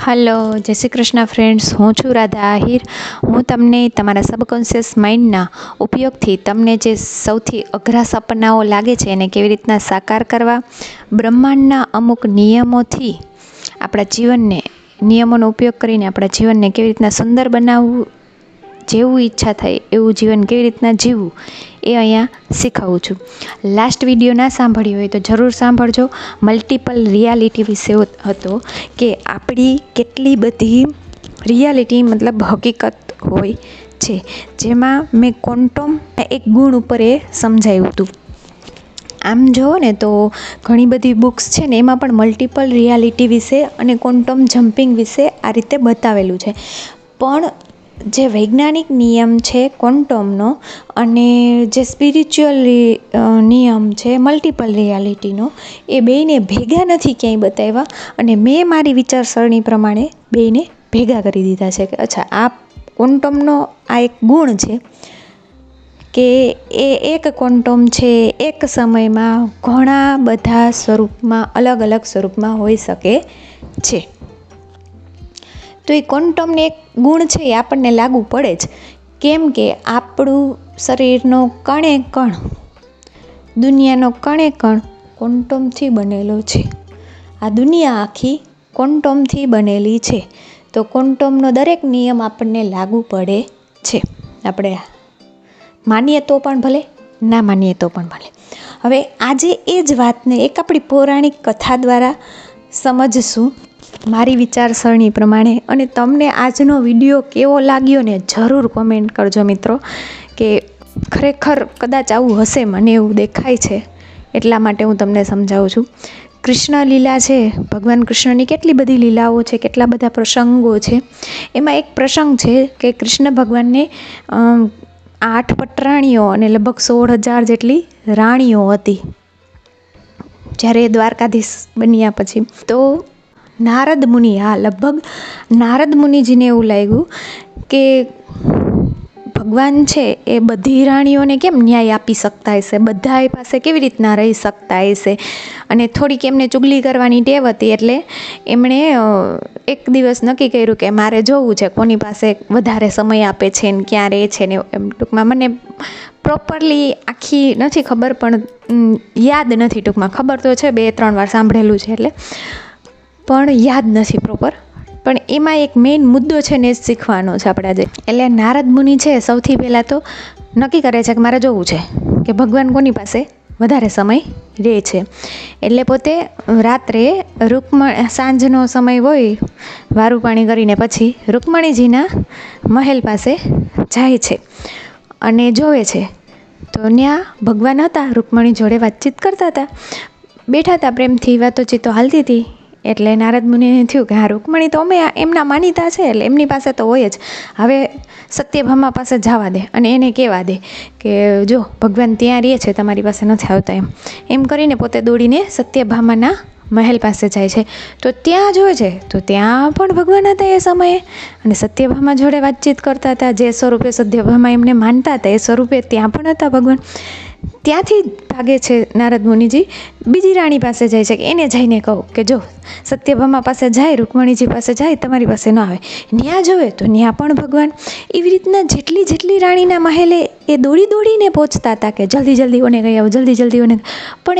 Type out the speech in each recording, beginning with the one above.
Hello જય Shri Krishna friends હું છું રાધા આહિર. હું તમને તમારા સબકોન્શિયસ માઇન્ડના ઉપયોગથી તમને જે સૌથી અઘરા સપનાઓ લાગે છે એને કેવી રીતના સાકાર કરવા, બ્રહ્માંડના અમુક નિયમોથી આપણા જીવનને, નિયમોનો ઉપયોગ કરીને આપણા જીવનને કેવી રીતના સુંદર બનાવવું જેવું ઈચ્છા થાય, એવું જીવન કેવી રીતના જીવવું, એ અહીંયા શીખવું છું. લાસ્ટ વીડિયો ના સાંભળ્યો હોય તો જરૂર સાંભળજો. મલ્ટિપલ રિયાલિટી વિશે હતો કે આપણી કેટલી બધી રિયાલિટી મતલબ હકીકત હોય છે, જેમાં મેં કોન્ટોમ એક ગુણ ઉપર એ સમજાવ્યું હતું. આમ જુઓ ને તો ઘણી બધી બુક્સ છે ને એમાં પણ મલ્ટિપલ રિયાલિટી વિશે અને ક્વોન્ટમ જમ્પિંગ વિશે આ રીતે બતાવેલું છે. પણ જે વૈજ્ઞાનિક નિયમ છે, ક્વોન્ટમનો અને જે સ્પિરિચ્યુઅલ નિયમ છે મલ્ટિપલ રિયાલિટીનો એ બેયને ભેગા નથી ક્યાંય બતાવ્યા અને મેં મારી વિચારસરણી પ્રમાણે બેયને ભેગા કરી દીધા છે કે અચ્છા, આ ક્વોન્ટમનો આ એક ગુણ છે કે એ એક ક્વોન્ટમ છે, એક સમયમાં ઘણા બધા સ્વરૂપમાં, અલગ અલગ સ્વરૂપમાં હોઈ શકે છે. તો એ ક્વોન્ટમને એક ગુણ છે એ આપણને લાગુ પડે જ. કેમ કે આપણું શરીરનો કણે કણ, દુનિયાનો કણે કણ ક્વોન્ટમથી બનેલો છે. આ દુનિયા આખી ક્વોન્ટમથી બનેલી છે. તો ક્વોન્ટમનો દરેક નિયમ આપણને લાગુ પડે છે. આપણે માનીએ તો પણ ભલે, ના માનીએ તો પણ ભલે. હવે આજે એ જ વાતને એક આપણી પૌરાણિક કથા દ્વારા સમજશું. મારી વિચારસરણી પ્રમાણે અને તમને આજનો વીડિયો કેવો લાગ્યો ને જરૂર કોમેન્ટ કરજો મિત્રો, કે ખરેખર કદાચ આવું હશે મને એવું દેખાય છે, એટલા માટે હું તમને સમજાવું છું. કૃષ્ણ લીલા છે, ભગવાન કૃષ્ણની કેટલી બધી લીલાઓ છે, કેટલા બધા પ્રસંગો છે. એમાં એક પ્રસંગ છે કે કૃષ્ણ ભગવાનને આઠ પટરાણીઓ અને લગભગ સોળ હજાર જેટલી રાણીઓ હતી. જ્યારે દ્વારકાધીશ બન્યા પછી. તો નારદ મુનિ, હા, લગભગ નારદ મુનિજીને એવું લાગ્યું કે ભગવાન છે એ બધી રાણીઓને કેમ ન્યાય આપી શકતા હશે બધા પાસે કેવી રીતના રહી શકતા હશે અને થોડીક એમને ચુગલી કરવાની ટેવ હતી એટલે એમણે એક દિવસ નક્કી કર્યું કે મારે જોવું છે કોની પાસે વધારે સમય આપે છે ને ક્યાં રહે છે ને એમ ટૂંકમાં મને પ્રોપરલી આખી નથી ખબર પણ યાદ નથી ટૂંકમાં. ખબર તો છે, બે, ત્રણ વાર સાંભળેલું છે એટલે. પણ યાદ નથી પ્રોપર પણ એમાં એક મેઇન મુદ્દો છે ને એ શીખવાનો છે આપણે આજે. એટલે નારદ મુનિ છે સૌથી પહેલાં તો નક્કી કરે છે કે મારે જોવું છે કે ભગવાન કોની પાસે વધારે સમય રહે છે. એટલે પોતે રાત્રે રૂકમણ સાંજનો સમય હોય, વારું પાણી કરીને પછી રૂકમણીજીના મહેલ પાસે જાય છે અને જોવે છે. તો ત્યાં ભગવાન હતા, રૂકમણી જોડે વાતચીત કરતા હતા. બેઠા હતા, પ્રેમથી વાતોચીતો હાલતી હતી. એટલે નારદ મુનિને થયું કે હા, રૂકમણી તો અમે એમના માનીતા છે, એટલે એમની પાસે તો હોય જ. હવે સત્યભામા પાસે જવા દે અને એને કહેવા દે કે જો, ભગવાન ત્યાં રહે છે, તમારી પાસે નથી આવતા એમ. એમ કરીને પોતે દોડીને સત્યભામાના મહેલ પાસે જાય છે. તો ત્યાં જોવે છે. તો ત્યાં પણ ભગવાન હતા એ સમયે. અને સત્યભામા જોડે વાતચીત કરતા હતા. જે સ્વરૂપે સત્યભામા એમને માનતા હતા, એ સ્વરૂપે ત્યાં પણ હતા ભગવાન. ત્યાંથી ભાગે છે નારદ મુનિજી. બીજી રાણી પાસે જાય છે. કે એને જઈને કહું કે જો, સત્યભામા પાસે જાય, રૂકમણીજી પાસે જાય, તમારી પાસે ન આવે. ન્યા જોવે તો ન્યા પણ ભગવાન. એવી રીતના જેટલી જેટલી રાણીના મહેલે એ દોડી દોડીને પહોંચતા હતા કે જલ્દી જલ્દી ઓને ગઈ આવો જલ્દી જલ્દી ઓને પણ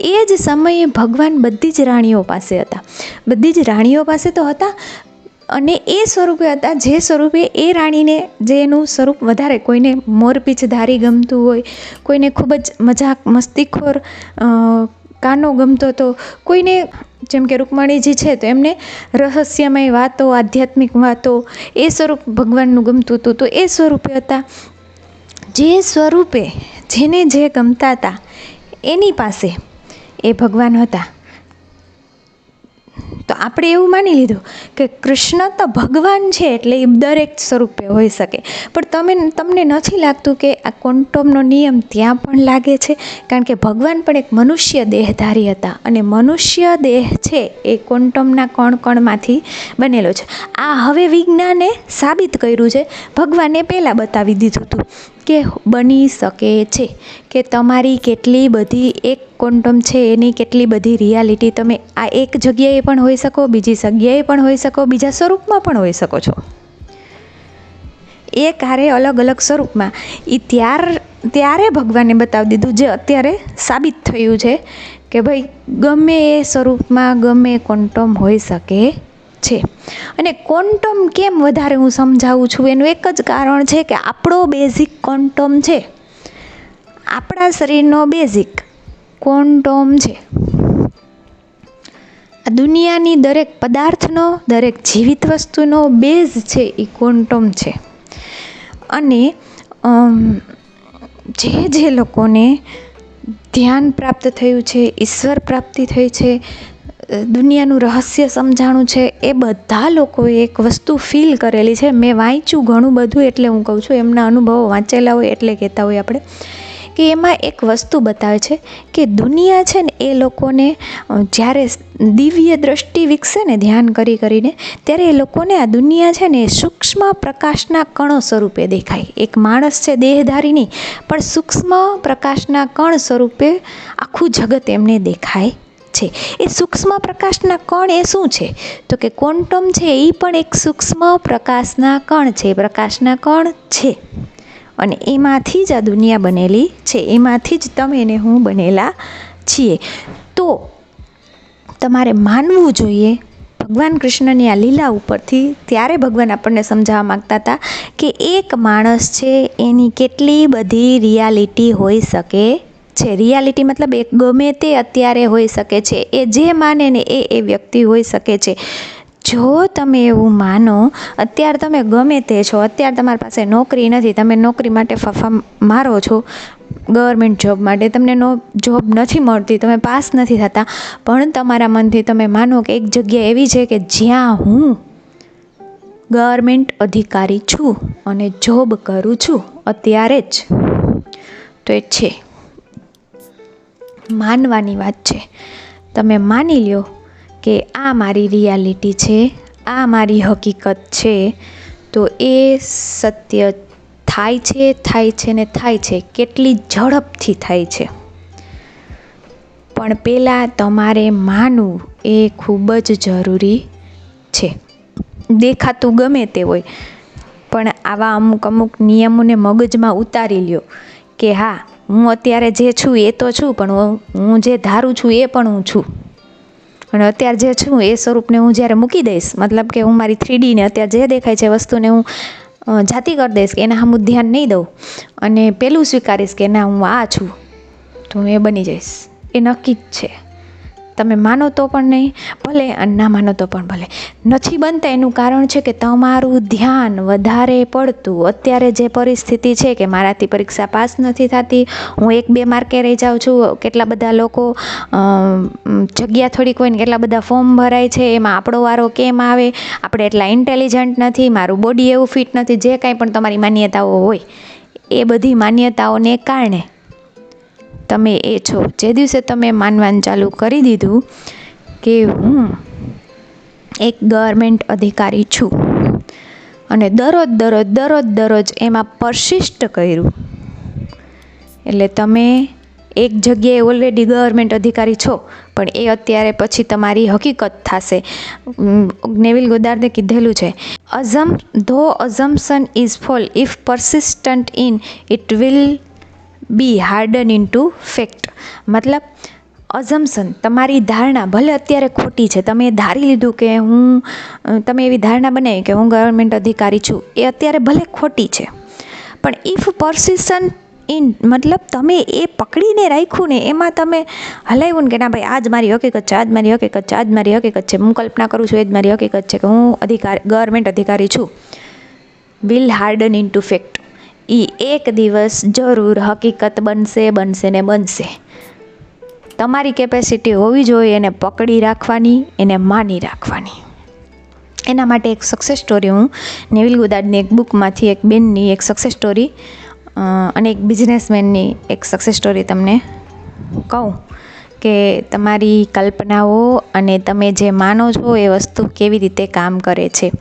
એ જ સમયે ભગવાન બધી જ રાણીઓ પાસે હતા. બધી જ રાણીઓ પાસે તો હતા અને એ સ્વરૂપે હતા, જે સ્વરૂપે એ રાણીને જે એનું સ્વરૂપ વધારે કોઈને મોરપીંછધારી ગમતું હોય, કોઈને ખૂબ જ મજાક મસ્તીખોર કાનો ગમતો હતો, કોઈને જેમ કે રૂકમણીજી છે તો એમને રહસ્યમય વાતો, આધ્યાત્મિક વાતો, એ સ્વરૂપ ભગવાનનું ગમતું હતું. તો એ સ્વરૂપે હતા. જે સ્વરૂપે જેને જે ગમતા હતા, એની પાસે એ ભગવાન હતા. તો આપણે એવું માની લીધું કે કૃષ્ણ તો ભગવાન છે એટલે એ દરેક સ્વરૂપે હોઈ શકે. પણ તમે તમને નથી લાગતું કે આ કોન્ટોમનો નિયમ ત્યાં પણ લાગે છે? કારણ કે ભગવાન પણ એક મનુષ્ય દેહધારી હતા અને મનુષ્ય દેહ છે એ કોન્ટોમના કણ કણમાંથી બનેલો છે. આ હવે વિજ્ઞાને સાબિત કર્યું છે. ભગવાને પહેલાં બતાવી દીધું હતું. કે બની શકે છે કે તમારી કેટલી બધી એક ક્વોન્ટમ છે, એની કેટલી બધી રિયાલિટી તમે આ એક જગ્યાએ પણ હોઈ શકો, બીજી જગ્યાએ પણ હોઈ શકો, બીજા સ્વરૂપમાં પણ હોઈ શકો છો. એ કારે અલગ અલગ સ્વરૂપમાં? એ ત્યાર, ત્યારે ભગવાને બતાવી દીધું જે અત્યારે સાબિત થયું છે કે ભાઈ ગમે એ સ્વરૂપમાં ગમે ક્વોન્ટમ હોઈ શકે છે. અને ક્વોન્ટમ કેમ વધારે હું સમજાવું છું? એનું એક જ કારણ છે કે આપણો બેઝિક ક્વોન્ટમ છે. આપણા શરીરનો બેઝિક ક્વોન્ટમ છે. આ દુનિયાની દરેક પદાર્થનો, દરેક જીવિત વસ્તુનો બેઝ છે એ ક્વોન્ટમ છે. અને જે જે લોકોને ધ્યાન પ્રાપ્ત થયું છે, ઈશ્વર પ્રાપ્તિ થઈ છે દુનિયાનું રહસ્ય સમજાણું છે, એ બધા લોકોએ એક વસ્તુ ફીલ કરેલી છે. મેં વાંચ્યું ઘણું બધું એટલે હું કહું છું, એમના અનુભવો વાંચેલા હોય એટલે કહેતા હોય આપણે, કે એમાં એક વસ્તુ બતાવે છે કે દુનિયા છે ને, એ લોકોને જ્યારે દિવ્ય દ્રષ્ટિ વિકસે ને ધ્યાન કરી કરીને, ત્યારે એ લોકોને આ દુનિયા છે ને, એ સૂક્ષ્મ પ્રકાશના કણો સ્વરૂપે દેખાય. એક માણસ છે દેહધારીની પણ સૂક્ષ્મ પ્રકાશના કણ સ્વરૂપે આખું જગત એમને દેખાય. છે. એ સૂક્ષ્મ પ્રકાશના કણ એ શું છે? તો કે ક્વોન્ટમ છે એ પણ એક સૂક્ષ્મ પ્રકાશના કણ છે. પ્રકાશના કણ છે. અને એમાંથી જ આ દુનિયા બનેલી છે. એમાંથી જ તમે ને હું બનેલા છીએ. તો તમારે માનવું જોઈએ, ભગવાન કૃષ્ણની આ લીલા ઉપરથી ત્યારે ભગવાન આપણને સમજાવવા માગતા હતા કે એક માણસ છે, એની કેટલી બધી રિયાલિટી હોઈ શકે? છે. રિયાલિટી મતલબ એ ગમે તે અત્યારે હોઈ શકે છે. એ જે માને ને એ એ વ્યક્તિ હોઈ શકે છે. જો તમે એવું માનો, અત્યારે તમે ગમે તે છો, અત્યારે તમારી પાસે નોકરી નથી, તમે નોકરી માટે ફફા મારો છો ગવર્મેન્ટ જોબ માટે તમને નો જોબ નથી મળતી, તમે પાસ નથી થતા, પણ તમારા મનથી તમે માનો કે એક જગ્યા એવી છે કે જ્યાં હું ગવર્મેન્ટ અધિકારી છું અને જોબ કરું છું, અત્યારે જ. તો એ છે. માનવાની વાત છે. તમે માની લ્યો કે આ મારી રિયાલિટી છે, આ મારી હકીકત છે, તો એ સત્ય થાય છે થાય છે ને થાય છે, કેટલી ઝડપથી થાય છે. પણ પહેલાં તમારે માનવું એ ખૂબ જ જરૂરી છે. દેખાતું ગમે તે હોય, પણ આવા અમુક અમુક નિયમોને મગજમાં ઉતારી લ્યો કે હા હું અત્યારે જે છું એ તો છું, પણ હું જે ધારું છું એ પણ હું છું. અને અત્યારે જે છું એ સ્વરૂપને હું જ્યારે મૂકી દઈશ, મતલબ કે હું મારી થ્રીડીને અત્યારે જે દેખાય છે વસ્તુને હું જાતિ કરી દઈશ કે એના હું ધ્યાન નહીં દઉં અને પેલું સ્વીકારીશ કે ના, હું આ છું. તો હું એ બની જઈશ. એ નક્કી જ છે. તમે માનો તો પણ નહીં, ભલે અને ના માનો તો પણ ભલે. નથી બનતા એનું કારણ છે કે તમારું ધ્યાન વધારે પડતું. અત્યારે જે પરિસ્થિતિ છે કે મારાથી પરીક્ષા પાસ નથી થતી, હું એક બે માર્કે રહી જાઉં છું, કેટલા બધા લોકો જગ્યા થોડીક હોય ને કેટલા બધા ફોર્મ ભરાય છે, એમાં આપણો વારો કેમ આવે? આપણે એટલા ઇન્ટેલિજન્ટ નથી, મારું બોડી એવું ફિટ નથી, જે કાંઈ પણ તમારી માન્યતાઓ હોય, એ બધી માન્યતાઓને કારણે તમે એ છો. જે દિવસે તમે માનવાનું ચાલુ કરી દીધું કે હું એક ગવર્મેન્ટ અધિકારી છું. અને દરરોજ દરરોજ દરરોજ દરરોજ એમાં પરશિષ્ટ કર્યું. એટલે તમે એક જગ્યાએ ઓલરેડી ગવર્મેન્ટ અધિકારી છો, પણ એ અત્યારે પછી તમારી હકીકત થશે. નેવિલ ગોદાર્દે કીધેલું છે, અઝમ, the assumption is false. If persistent in it will be harden into fact મતલબ અઝમ્પશન તમારી ધારણા, ભલે અત્યારે ખોટી છે, તમે ધારી લીધું કે હું તમે એવી ધારણા બનાવી કે હું ગવર્મેન્ટ અધિકારી છું, એ અત્યારે ભલે ખોટી છે. પણ ઇફ પર્સિસન ઇન મતલબ તમે એ પકડીને રાખ્યું ને, એમાં તમે હલાવ્યું ને કે ના ભાઈ આજ મારી હકીકત છે આજ મારી હકીકત છે આજ મારી હકીકત છે, હું કલ્પના કરું છું એ જ મારી હકીકત છે કે હું અધિકાર ગવર્મેન્ટ અધિકારી છું. Will harden into fact એ એક દિવસ જરૂર હકીકત બનશે બનશે ને બનશે. તમારી કેપેસિટી હોવી જોઈએ એને પકડી રાખવાની, એને માની રાખવાની. એના માટે એક સક્સેસ સ્ટોરી હું નેવિલ ગુદાડની એક બુકમાંથી એક બેનની એક સક્સેસ સ્ટોરી અને એક બિઝનેસમેનની એક સક્સેસ સ્ટોરી તમને કહું કે તમારી કલ્પનાઓ અને તમે જે માનો છો એ વસ્તુ કેવી રીતે કામ કરે છે.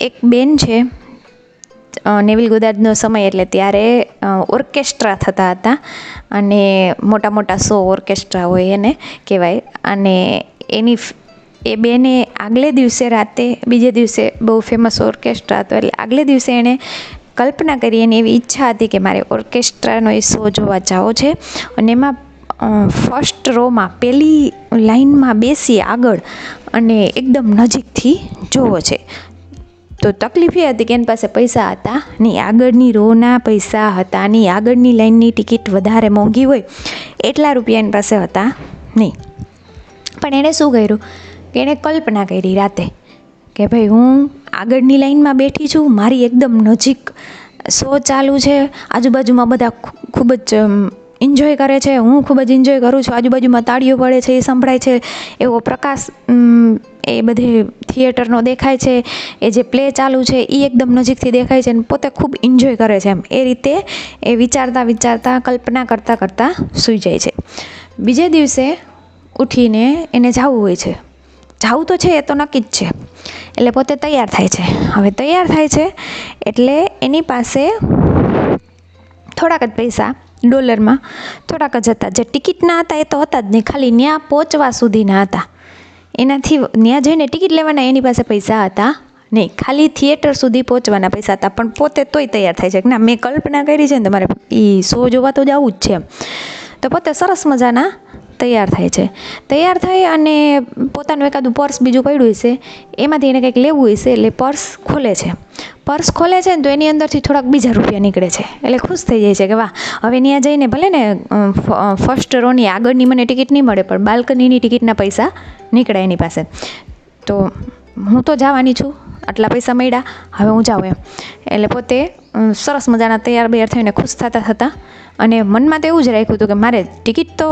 એક બેન છે નેવિલ ગુદાદનો સમય એટલે ત્યારે ઓર્કેસ્ટ્રા થતા હતા. અને મોટા મોટા શો ઓર્કેસ્ટ્રા હોય એને કહેવાય. અને એની એ બેને આગલે દિવસે રાતે, બીજે દિવસે બહુ ફેમસ ઓર્કેસ્ટ્રા હતો. એટલે આગલે દિવસે એણે કલ્પના કરી, એની એવી ઈચ્છા હતી કે મારે ઓર્કેસ્ટ્રાનો એ શો જોવા જાવો છે. અને એમાં ફર્સ્ટ રોમાં પહેલી લાઇનમાં બેસી આગળ અને એકદમ નજીકથી જોવો છે. તો તકલીફ એ હતી કે એની પાસે પૈસા હતા. નહીં આગળની રોના પૈસા હતા નહીં આગળની લાઇનની ટિકિટ વધારે મોંઘી હોય એટલા રૂપિયા એની પાસે હતા નહીં. પણ એણે શું કર્યું? કે એણે કલ્પના કરી રાતે કે ભાઈ હું આગળની લાઈનમાં બેઠી છું, મારી એકદમ નજીક શો ચાલુ છે, આજુબાજુમાં બધા ખૂબ જ એન્જોય કરે છે, હું ખૂબ જ એન્જોય કરું છું, આજુબાજુમાં તાળીઓ પડે છે, એ સંભળાય છે, એવો પ્રકાશ એ બધે થિયેટરનો દેખાય છે, એ જે પ્લે ચાલુ છે એ એકદમ નજીકથી દેખાય છે અને પોતે ખૂબ એન્જોય કરે છે એમ. એ રીતે એ વિચારતા વિચારતા, કલ્પના કરતાં કરતાં સૂઈ જાય છે. બીજે દિવસે ઉઠીને એને જવું હોય છે. જવું તો છે, એ તો નક્કી જ છે. એટલે પોતે તૈયાર થાય છે. હવે તૈયાર થાય છે એટલે એની પાસે થોડાક જ પૈસા ડોલરમાં, થોડાક જ હતા. જે ટિકિટના હતા એ તો હતા જ નહીં. ખાલી ત્યાં પહોંચવા સુધીના હતા. એનાથી ત્યાં જઈને ટિકિટ લેવાના એની પાસે પૈસા હતા. નહીં, ખાલી થિયેટર સુધી પહોંચવાના પૈસા હતા, પણ પોતે તોય તૈયાર થાય છે કે ના, મેં કલ્પના કરી છે ને તમારે એ શો જોવા તો જવું જ છે તો પોતે સરસ મજાના તૈયાર થાય છે. તૈયાર થઈ અને પોતાનું એકાદું પર્સ બીજું પડ્યું હશે, એમાંથી એને કંઈક લેવું હશે એટલે પર્સ ખોલે છે. પર્સ ખોલે છે ને તો એની અંદરથી થોડાક બીજા રૂપિયા નીકળે છે. એટલે ખુશ થઈ જાય છે કે વાહ, હવે ત્યાં જઈને ભલે ને ફર્સ્ટ રોની આગળની મને ટિકિટ નહીં મળે, પણ બાલ્કનીની ટિકિટના પૈસા નીકળે એની પાસે. તો હું તો જવાની છું. આટલા પૈસા મળ્યા. હવે હું જાઉં એમ. એટલે પોતે સરસ મજાના તૈયાર બૈયાર થઈને ખુશ થતા થતા અને મનમાં તો એવું જ રાખ્યું હતું કે મારે ટિકિટ તો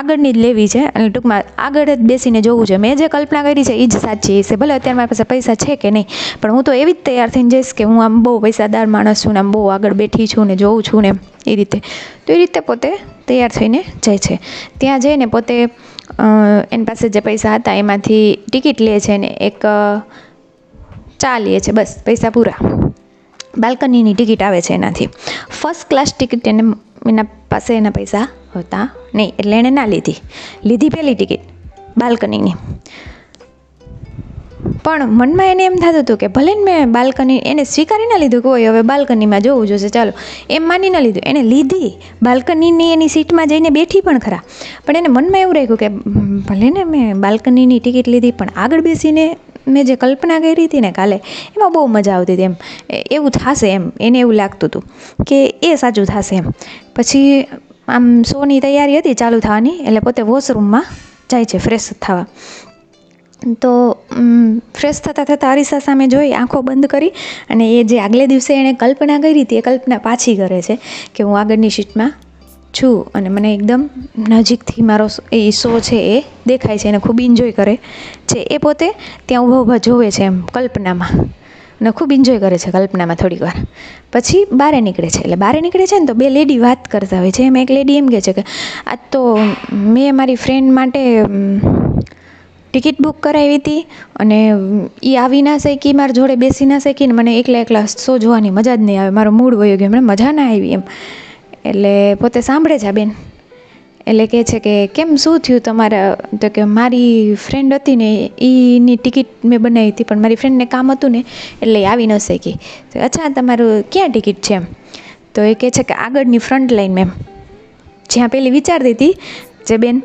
આગળની જ લેવી છે અને ટૂંકમાં આગળ જ બેસીને જોવું છે. મેં જે કલ્પના કરી છે એ જ સાચી છે. ભલે અત્યારે મારી પાસે પૈસા છે કે નહીં, પણ હું તો એવી જ તૈયાર થઈને જઈશ કે હું આમ બહુ પૈસાદાર માણસ છું ને આમ બહુ આગળ બેઠી છું ને જોઉં છું ને એ રીતે. તો એ રીતે પોતે તૈયાર થઈને જાય છે. ત્યાં જઈને પોતે એની પાસે જે પૈસા હતા એમાંથી ટિકિટ લે છે ને એક ચા લે છે, બસ, પૈસા પૂરા. બાલ્કનીની ટિકિટ આવે છે એનાથી. ફર્સ્ટ ક્લાસ ટિકિટ એને એના પાસે એના પૈસા હતા. નહીં, એટલે એણે ના લીધી. લીધી પહેલી ટિકિટ, બાલ્કનીની. પણ મનમાં એને એમ થતું હતું કે ભલે ને મેં બાલ્કની એને સ્વીકારી ના લીધું કે હોય હવે બાલ્કનીમાં જોવું જોશે, ચાલો. એમ માની ન લીધું. એને લીધી. બાલ્કનીની એની સીટમાં જઈને બેઠી પણ ખરા. પણ એને મનમાં એવું રાખ્યું કે ભલે ને મેં બાલ્કનીની ટિકિટ લીધી, પણ આગળ બેસીને મેં જે કલ્પના કરી હતી ને કાલે, એમાં બહુ મજા આવતી હતી એમ. એવું થશે એમ. એને એવું લાગતું હતું કે એ સાચું થશે એમ. પછી આમ શોની તૈયારી હતી ચાલુ થવાની, એટલે પોતે વોશરૂમમાં જાય છે ફ્રેશ થવા. તો ફ્રેશ થતાં થતાં અરીસા સામે જોઈ આંખો બંધ કરી અને એ જે આગલે દિવસે એણે કલ્પના કરી હતી, એ કલ્પના પાછી કરે છે કે હું આગળની સીટમાં છું અને મને એકદમ નજીકથી મારો એ શો છે એ દેખાય છે અને ખૂબ એન્જોય કરે છે. એ પોતે ત્યાં ઊભા ઊભા જોવે છે એમ કલ્પનામાં અને ખૂબ એન્જોય કરે છે કલ્પનામાં થોડીક વાર. પછી બારે નીકળે છે. એટલે બારે નીકળે છે ને તો બે લેડી વાત કરતા હોય છે. એમ એક લેડી એમ કહે છે કે, આ તો મેં મારી ફ્રેન્ડ માટે ટિકિટ બુક કરાવી હતી અને એ આવી ના શકી, મારા જોડે બેસી ના શકી ને મને એકલા એકલા શો જોવાની મજા જ નહીં આવે. મારો મૂડ વયો ગયો, મને મજા ના આવી એમ. એટલે પોતે સાંભળે છે આ બેન. એટલે કહે છે કે, કેમ શું થયું તમારા? તો કે, મારી ફ્રેન્ડ હતી ને એની ટિકિટ મેં બનાવી હતી, પણ મારી ફ્રેન્ડને કામ હતું ને, એટલે આવી ન શકી. તો, અચ્છા, તમારું ક્યાં ટિકિટ છે? એમ. તો એ કહે છે કે, આગળની ફ્રન્ટ લાઈન મેમ જ્યાં પેલી વિચારતી હતી, જે બેન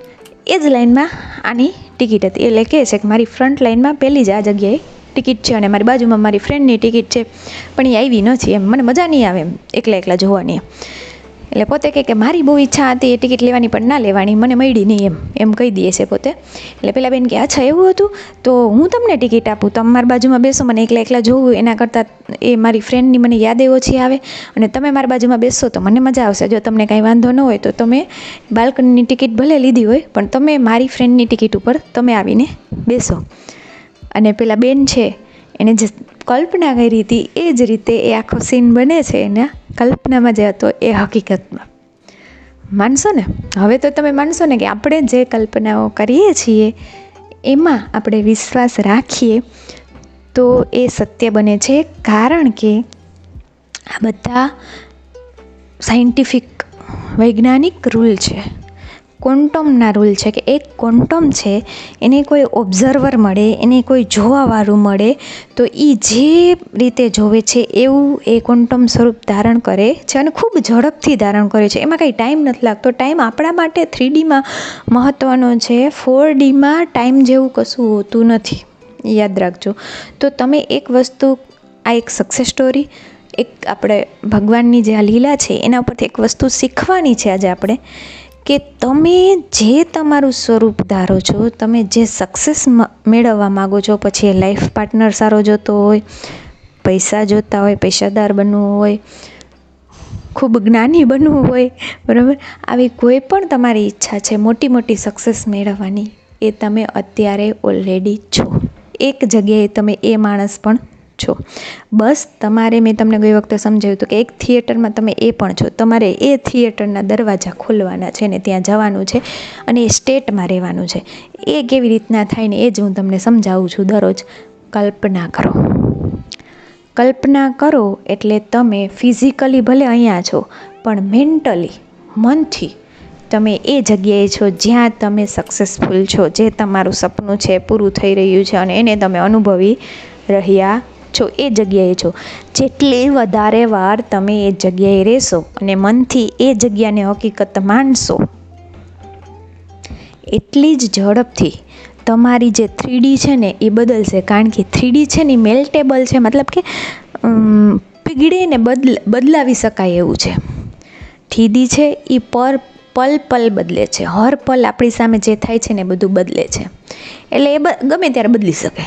એ જ લાઈનમાં આની ટિકિટ હતી. એટલે કહે છે કે મારી ફ્રન્ટ લાઈનમાં પહેલી જ આ જગ્યાએ ટિકિટ છે અને મારી બાજુમાં મારી ફ્રેન્ડની ટિકિટ છે. પણ એ આવી નથી એમ. મને મજા નહીં આવે એમ. એકલા એકલા જોવાની એટલે પોતે કહે કે મારી બહુ ઈચ્છા હતી એ ટિકિટ લેવાની પણ ના લેવાની, મને મળી નહીં એમ એમ કહી દે છે પોતે. એટલે પેલા બેન કે, અચ્છા, એવું હતું? તો હું તમને ટિકિટ આપું તમે મારી બાજુમાં બેસો, મને એકલા એકલા જોવું, એના કરતાં એ મારી ફ્રેન્ડની મને યાદ ઓછી આવે. અને તમે મારી બાજુમાં બેસો તો મને મજા આવશે, જો તમને કાંઈ વાંધો ન હોય તો તમે બાલ્કનીની ટિકિટ ભલે લીધી હોય, પણ તમે મારી ફ્રેન્ડની ટિકિટ ઉપર તમે આવીને બેસો. અને પેલા બેન છે એને જે કલ્પના કરી હતી, એ જ રીતે એ આખો સીન બને છે એના કલ્પનામાં જે હતો એ હકીકતમાં. માનશો ને? હવે તો તમે માનશો ને કે આપણે જે કલ્પનાઓ કરીએ છીએ, એમાં આપણે વિશ્વાસ રાખીએ, તો એ સત્ય બને છે. કારણ કે આ બધા સાયન્ટિફિક વૈજ્ઞાનિક રૂલ છે. ક્વોન્ટમના રૂલ છે કે એક ક્વોન્ટમ છે, એને કોઈ ઓબ્ઝર્વર મળે, એને કોઈ જોવાવાળું મળે, તો એ જે રીતે જોવે છે એવું એ ક્વોન્ટમ સ્વરૂપ ધારણ કરે છે અને ખૂબ ઝડપથી ધારણ કરે છે. એમાં કંઈ ટાઈમ નથી લાગતો. ટાઈમ આપણા માટે થ્રી ડીમાં મહત્ત્વનો છે. ફોર ડીમાં ટાઈમ જેવું કશું હોતું નથી. યાદ રાખજો. તો તમે એક વસ્તુ, આ એક સક્સેસ સ્ટોરી એક આપણે ભગવાનની જે આ લીલા છે, એના ઉપરથી એક વસ્તુ શીખવાની છે આજે આપણે. કે તમે જે તમારું સ્વરૂપ ધારો છો, તમે જે સક્સેસ મેળવવા માગો છો, પછી એ લાઈફ પાર્ટનર સારો જોતો હોય, પૈસા જોતા હોય, પૈસાદાર બનવું હોય, ખૂબ જ્ઞાની બનવું હોય, બરાબર? આવી કોઈ પણ તમારી ઈચ્છા છે, મોટી મોટી સક્સેસ મેળવવાની, એ તમે અત્યારે ઓલરેડી છો. એક જગ્યાએ તમે એ માણસ પણ છો. બસ, તમારે મેં તમને ગઈ વખતે સમજાવ્યું હતું કે એક થિયેટરમાં તમે એ પણ છો. તમારે એ થિયેટરના દરવાજા ખોલવાના છે ને ત્યાં જવાનું છે અને એ સ્ટેટમાં રહેવાનું છે. એ કેવી રીતના થાય ને એ જ હું તમને સમજાવું છું દરરોજ. કલ્પના કરો. કલ્પના કરો એટલે તમે ફિઝિકલી ભલે અહીંયા છો, પણ મેન્ટલી, મનથી તમે એ જગ્યાએ છો જ્યાં તમે સક્સેસફુલ છો, જે તમારું સપનું છે, પૂરું થઈ રહ્યું છે અને એને તમે અનુભવી રહ્યા છો, એ જગ્યાએ છો. જેટલી વધારે વાર તમે એ જગ્યાએ રહેશો અને મનથી એ જગ્યાને હકીકત માનશો, એટલી જ ઝડપથી તમારી જે થ્રીડી છે ને, એ બદલશે. કારણ કે થ્રીડી છે ને મેલ્ટેબલ છે. મતલબ કે પીગળે બદલ, બદલાવી શકાય એવું છે. થ્રીડી છે, એ પર પલ પલ બદલે છે. હર પલ આપણી સામે જે થાય છે ને બધું બદલે છે. એટલે એ ગમે ત્યારે બદલી શકે.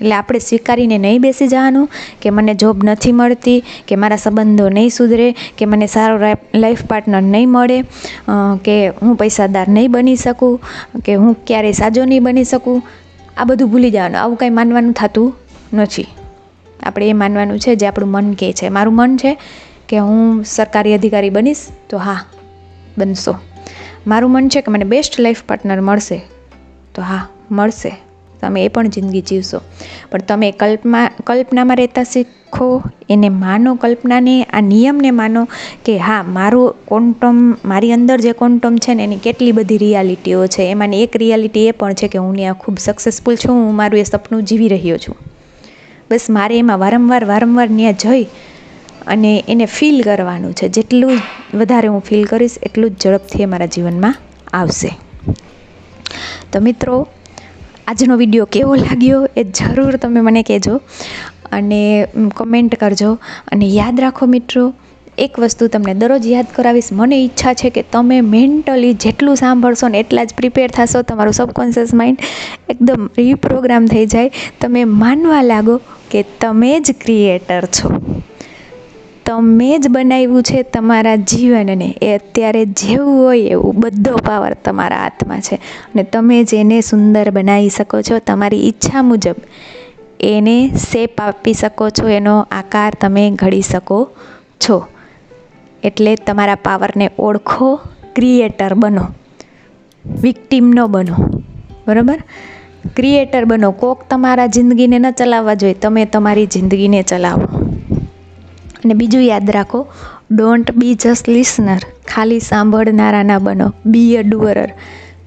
એટલે આપણે સ્વીકારીને નહીં બેસી જવાનું કે મને જોબ નથી મળતી, કે મારા સંબંધો નહીં સુધરે, કે મને સારો લાઈફ પાર્ટનર નહીં મળે કે હું પૈસાદાર નહીં બની શકું, કે હું ક્યારેય સાજો નહીં બની શકું. આ બધું ભૂલી જવાનું. આવું કાંઈ માનવાનું થતું નથી. આપણે એ માનવાનું છે જે આપણું મન કહે છે. મારું મન છે કે હું સરકારી અધિકારી બનીશ તો હા, બનશો. મારું મન છે કે મને બેસ્ટ લાઈફ પાર્ટનર મળશે તો હા, મળશે. તમે એ પણ જિંદગી જીવશો. પણ તમે કલ્પના કલ્પનામાં રહેતા શીખો, એને માનો, કલ્પનાને, આ નિયમને માનો કે હા, મારું ક્વોન્ટમ મારી અંદર જે ક્વોન્ટમ છે ને, એની કેટલી બધી રિયાલિટીઓ છે. એમાંની એક રિયાલિટી એ પણ છે કે હું ત્યાં ખૂબ સક્સેસફુલ છું, હું મારું એ સપનું જીવી રહ્યો છું. બસ મારે એમાં વારંવાર વારંવાર ત્યાં જઈ અને એને ફીલ કરવાનું છે. જેટલું વધારે હું ફીલ કરીશ, એટલું જ ઝડપથી મારા જીવનમાં આવશે. તો મિત્રો આજનો વીડિયો કેવો લાગ્યો એ જરૂર તમે મને કહેજો અને કમેન્ટ કરજો. અને યાદ રાખો મિત્રો, એક વસ્તુ તમને દરરોજ યાદ કરાવીશ. મને ઈચ્છા છે કે તમે મેન્ટલી જેટલું સાંભળશો ને એટલા જ પ્રિપેર થશો. તમારું સબકોન્શિયસ માઇન્ડ એકદમ રીપ્રોગ્રામ થઈ જાય. તમે માનવા લાગો કે તમે જ ક્રિએટર છો. તમે જ બનાવ્યું છે તમારા જીવનને. એ અત્યારે જેવું હોય એવું બધો પાવર તમારા હાથમાં છે. અને તમે જ એને સુંદર બનાવી શકો છો. તમારી ઈચ્છા મુજબ એને શેપ આપી શકો છો. એનો આકાર તમે ઘડી શકો છો. એટલે તમારા પાવરને ઓળખો, ક્રિએટર બનો. વિક્ટીમ ન બનો. બરાબર? ક્રિએટર બનો. કોક તમારા જિંદગીને ન ચલાવવા જોઈએ. તમે તમારી જિંદગીને ચલાવો. અને બીજું યાદ રાખો ડોન્ટ બી જસ્ટ લિસનર ખાલી સાંભળનારા ના બનો. બી અ ડુઅરર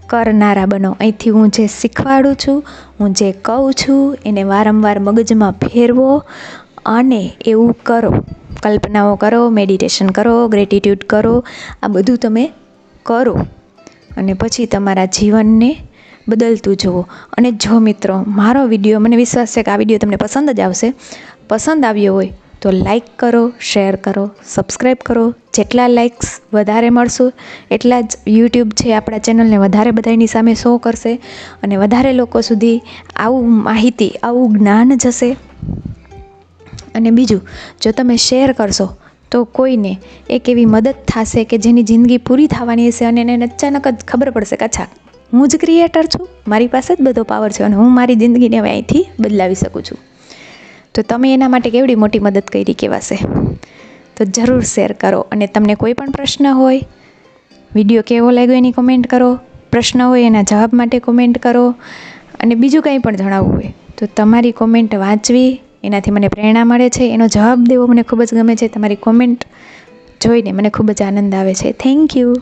કરનારા બનો. અહીંથી હું જે શીખવાડું છું, હું જે કહું છું, એને વારંવાર મગજમાં ફેરવો અને એવું કરો. કલ્પનાઓ કરો મેડિટેશન કરો ગ્રેટિટ્યૂડ કરો. આ બધું તમે કરો. અને પછી તમારા જીવનને બદલતું જુઓ. અને જો મિત્રો, મારો વીડિયો, મને વિશ્વાસ છે કે આ વીડિયો તમને પસંદ જ આવશે. પસંદ આવ્યો હોય તો લાઈક કરો શેર કરો સબસ્ક્રાઈબ કરો. જેટલા લાઇક્સ વધારે મળશું, એટલા જ યુટ્યુબ છે આપણા ચેનલને વધારે બધાની સામે શો કરશે અને વધારે લોકો સુધી આવું માહિતી, આવું જ્ઞાન જશે. અને બીજું, જો તમે શેર કરશો, તો કોઈને એક એવી મદદ થશે કે જેની જિંદગી પૂરી થવાની હશે અને એને અચાનક જ ખબર પડશે કે, અચ્છા, હું જ ક્રિએટર છું, મારી પાસે જ બધો પાવર છે અને હું મારી જિંદગીને અહીંથી બદલાવી શકું છું. તો તમે એના માટે કેવડી મોટી મદદ કરી કહેવાશે તો જરૂર શેર કરો અને તમને કોઈ પણ પ્રશ્ન હોય, વીડિયો કેવો લાગ્યો એની કોમેન્ટ કરો, પ્રશ્ન હોય એના જવાબ માટે કોમેન્ટ કરો, અને બીજું કંઈ પણ જણાવવું હોય, તો તમારી કોમેન્ટ વાંચવી, એનાથી મને પ્રેરણા મળે છે, એનો જવાબ દેવો મને ખૂબ જ ગમે છે, તમારી કોમેન્ટ જોઈને મને ખૂબ જ આનંદ આવે છે. Thank you